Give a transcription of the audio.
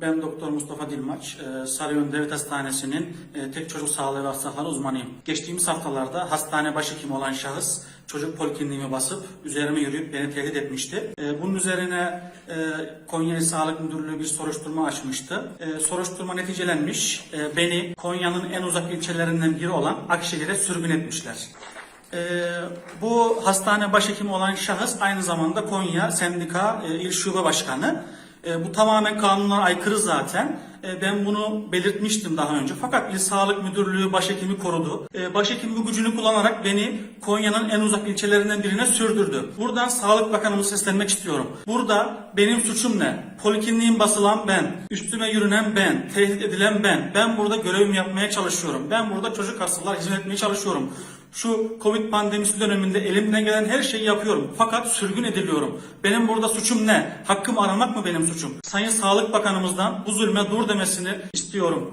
Ben Doktor Mustafa Dilmaç, e, Sarıyon Devlet Hastanesi'nin e, tek çocuk sağlığı ve hastalıkları uzmanıyım. Geçtiğimiz haftalarda hastane başhekimi olan şahıs çocuk polikliniğimi basıp üzerime yürüyüp beni tehdit etmişti. E, Bunun üzerine Konya Sağlık Müdürlüğü bir soruşturma açmıştı. Soruşturma neticelenmiş. Beni Konya'nın en uzak ilçelerinden biri olan Akşehir'e sürgün etmişler. Ee, bu hastane başhekimi olan şahıs aynı zamanda Konya Sendika e, İl Şube Başkanı. E, bu tamamen kanunlara aykırı zaten. E, ben bunu belirtmiştim daha önce. Fakat İl Sağlık Müdürlüğü başhekimi korudu. E, başhekim bu gücünü kullanarak beni Konya'nın en uzak ilçelerinden birine sürdürdü. Buradan Sağlık Bakanımıza seslenmek istiyorum. Burada benim suçum ne? Polikliniğin basılan ben, üstüme yürünen ben, tehdit edilen ben. Ben burada görevimi yapmaya çalışıyorum. Ben burada çocuk hastalara hizmet etmeye çalışıyorum. Şu Covid pandemisi döneminde elimden gelen her şeyi yapıyorum. Fakat sürgün ediliyorum. Benim burada suçum ne? Hakkımı aramak mı benim suçum? Sayın Sağlık Bakanımızdan bu zulme dur demesini istiyorum.